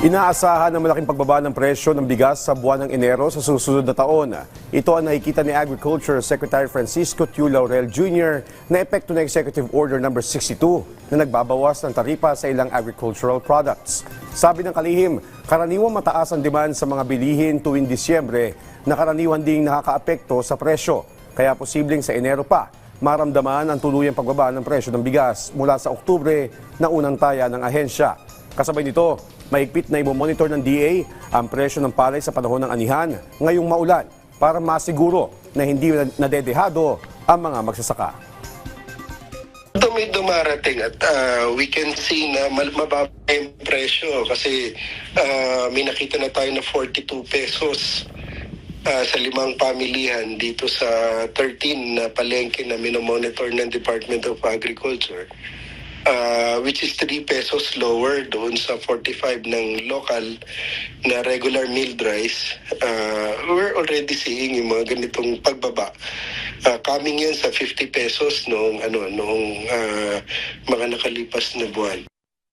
Inaasahan ng malaking pagbaba ng presyo ng bigas sa buwan ng Enero sa susunod na taon. Ito ang nakikita ni Agriculture Secretary Francisco Tiu Laurel Jr. na epekto ng Executive Order No. 62 na nagbabawas ng taripa sa ilang agricultural products. Sabi ng kalihim, karaniwang mataas ang demand sa mga bilihin tuwing Disyembre na karaniwan ding nakakaapekto sa presyo. Kaya posibleng sa Enero pa, maramdaman ang tuluyang pagbaba ng presyo ng bigas mula sa Oktubre na unang taya ng ahensya. Kasabay nito, mahigpit na monitor ng DA ang presyo ng palay sa panahon ng anihan ngayong maulan para masiguro na hindi nadedehado ang mga magsasaka. Ito may dumarating at ah, we can see na mababa yung presyo kasi ah, may nakita na tayo na 42 pesos ah, sa limang pamilihan dito sa 13 na palengke na minomonitor ng Department of Agriculture. Ah, which is 3 pesos lower doon sa 45 ng local na regular milled rice. Ah, we're already seeing yung mga ganitong pagbaba. Ah, coming yan sa 50 pesos noong ano noong ah, mga nakalipas na buwan.